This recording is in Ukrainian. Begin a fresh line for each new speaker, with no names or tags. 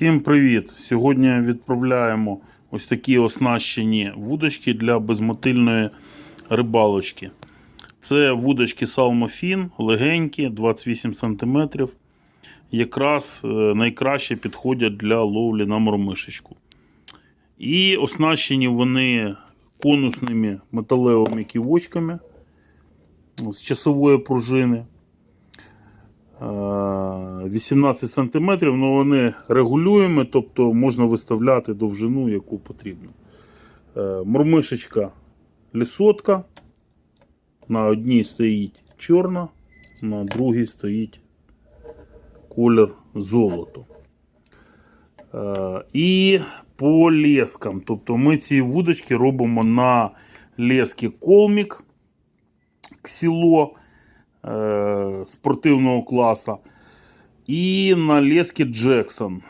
Всім привіт! Сьогодні відправляємо ось такі оснащені вудочки для безмотильної рибалочки. Це вудочки Salmofin, легенькі, 28 см. Якраз е, найкраще підходять для ловлі на мормишечку. І оснащені вони конусними металевими ківочками з часової пружини. Е, 18 см, але вони регулюємо, тобто можна виставляти довжину, яку потрібно. Е, Мормишечка лісотка. На одній стоїть чорна, на другій стоїть колір золото. Е, І по лескам. Тобто ми ці вудочки робимо на лески колмік ксіло е, спортивного класу. І на лески Джексон.